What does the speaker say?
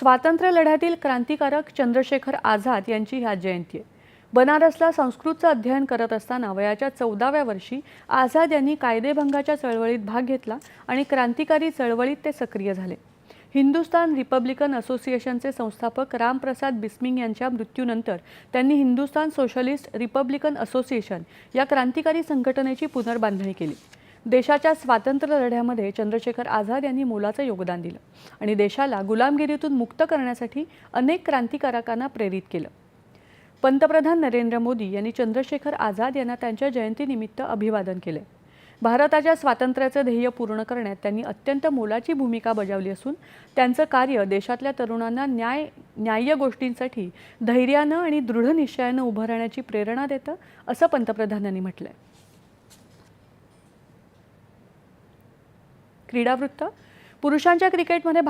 स्वातंत्र्य लढ्यातील क्रांतिकारक चंद्रशेखर आझाद यांची ह्या जयंती आहे. बनारसला संस्कृतचं अध्ययन करत असताना वयाच्या चौदाव्या वर्षी आझाद यांनी कायदेभंगाच्या चळवळीत भाग घेतला आणि क्रांतिकारी चळवळीत ते सक्रिय झाले. हिंदुस्तान रिपब्लिकन असोसिएशनचे संस्थापक रामप्रसाद बिस्मिंग यांच्या मृत्यूनंतर त्यांनी हिंदुस्तान सोशलिस्ट रिपब्लिकन असोसिएशन या क्रांतिकारी संघटनेची पुनर्बांधणी केली. देशाच्या स्वातंत्र्य लढ्यामध्ये चंद्रशेखर आझाद यांनी मोलाचं योगदान दिलं आणि देशाला गुलामगिरीतून मुक्त करण्यासाठी अनेक क्रांतिकारकांना प्रेरित केलं. पंतप्रधान नरेंद्र मोदी यांनी चंद्रशेखर आझाद यांना त्यांच्या जयंतीनिमित्त अभिवादन केले भारताच्या स्वातंत्र्याचं ध्येय पूर्ण करण्यात त्यांनी अत्यंत मोलाची भूमिका बजावली असून त्यांचं कार्य देशातल्या तरुणांना न्याय न्याय्य गोष्टींसाठी धैर्यानं आणि दृढ निश्चयानं उभं राहण्याची प्रेरणा देतं असं पंतप्रधानांनी म्हटलंय. क्रीडावृत्त. पुरुषांच्या क्रिकेटमध्ये भारत